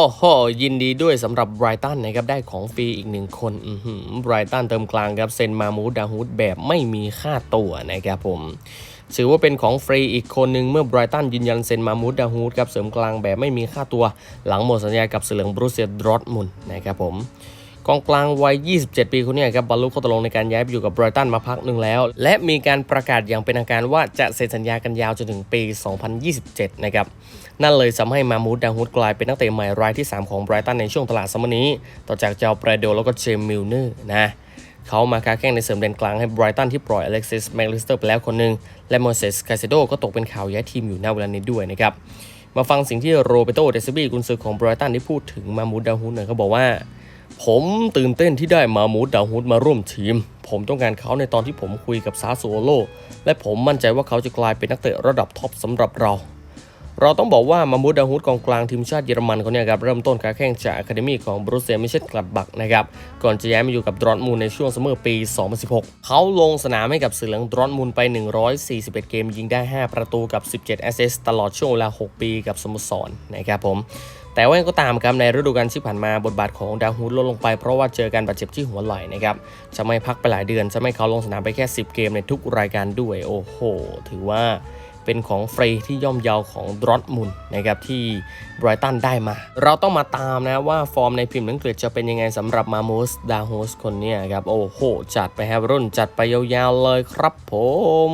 โอ้โห ยินดีด้วยสำหรับไบรตันนะครับ ได้ของฟรีอีกหนึ่งคนไบรตันเติมกลางครับ เซนมามูดาฮูดแบบไม่มีค่าตัวนะครับผมถือว่าเป็นของฟรีอีกคนหนึ่งเมื่อไบรตันยืนยันเซนมามูดดาฮูดครับเสริมกลางแบบไม่มีค่าตัว หลังหมดสัญญากับเสือเหลืองบรูเซียดรอตมุนนะครับผม กองกลางวัย 27 ปีคนนี้ครับบรรลุข้อตกลงในการย้ายไปอยู่กับไบรตันมาพักหนึ่งแล้ว และมีการประกาศอย่างเป็นทางการว่าจะเซ็นสัญญากันยาวจนถึงปี 2027 นะครับนั่นเลยทำให้มามูดดาฮูดกลายเป็นนักเตะใหม่รายที่ 3 ของไบรตันในช่วงตลาดซัมเมอร์นี้ ต่อจากเจ้าเปรโดแล้วก็เจมมิลเนอร์นะเขามาค้าแข้งในเสริมเด่นกลางให้ไบรตันที่ปล่อยอเล็กซิสแมคลิสเตอร์ไปแล้วคนหนึ่งและโมเสสคาเซโดก็ตกเป็นข่าวย้ายทีมอยู่ณเวลานี้ด้วยนะครับมาฟังสิ่งที่โรเบโตเดซิบีกุนซือของไบรตันได้พูดถึงมามูดดาฮูดหน่อยเขาบอกว่า ผมตื่นเต้นที่ได้มามูดดาวฮูดมาร่วมทีม ผมต้องการเขาในตอนที่ผมคุยกับซาโซโลและผมมั่นใจว่าเขาจะกลายเป็นนักเตะระดับท็อปสำหรับเรา เราต้องบอกว่ามามูดดาฮูดกองกลางทีมชาติเยอรมันเขาเนี่ยครับเริ่มต้นการแข่งจากอะคาเดมี่ของบรูเซียมิเชตกลัดบักนะครับก่อนจะย้ายมาอยู่กับดรอทมูลในช่วงซัมเมอร์ปี 2016 เขาลงสนามให้กับสื่อเหลืองดรอทมูลไป 141 เกมยิงได้ 5 ประตูกับ 17 แอสเซสตลอดช่วงเวลา 6 ปีกับสโมสรนะครับผม แต่ว่าก็ตามครับในฤดูกาลที่ผ่านมาบทบาทของดาวฮูดลดลงไปเพราะว่าเจอการบาดเจ็บที่หัวไหล่นะครับจะไม่พักไปหลายเดือนจะไม่เขาลงสนามไปแค่ 10 เกมในทุกรายการด้วยโอ้โห ถือว่าเป็นของฟรีที่ย่อมเยาวของดรอทมุนนะครับที่ไบรตันได้มา เราต้องมาตามนะว่าฟอร์มในพิมพ์อังกฤษจะเป็นยังไงสำหรับมาโมสดาโฮสคนนี้ครับ โอ้โห จัดไปแฮบรุ่นจัดไปยาวๆเลยครับผม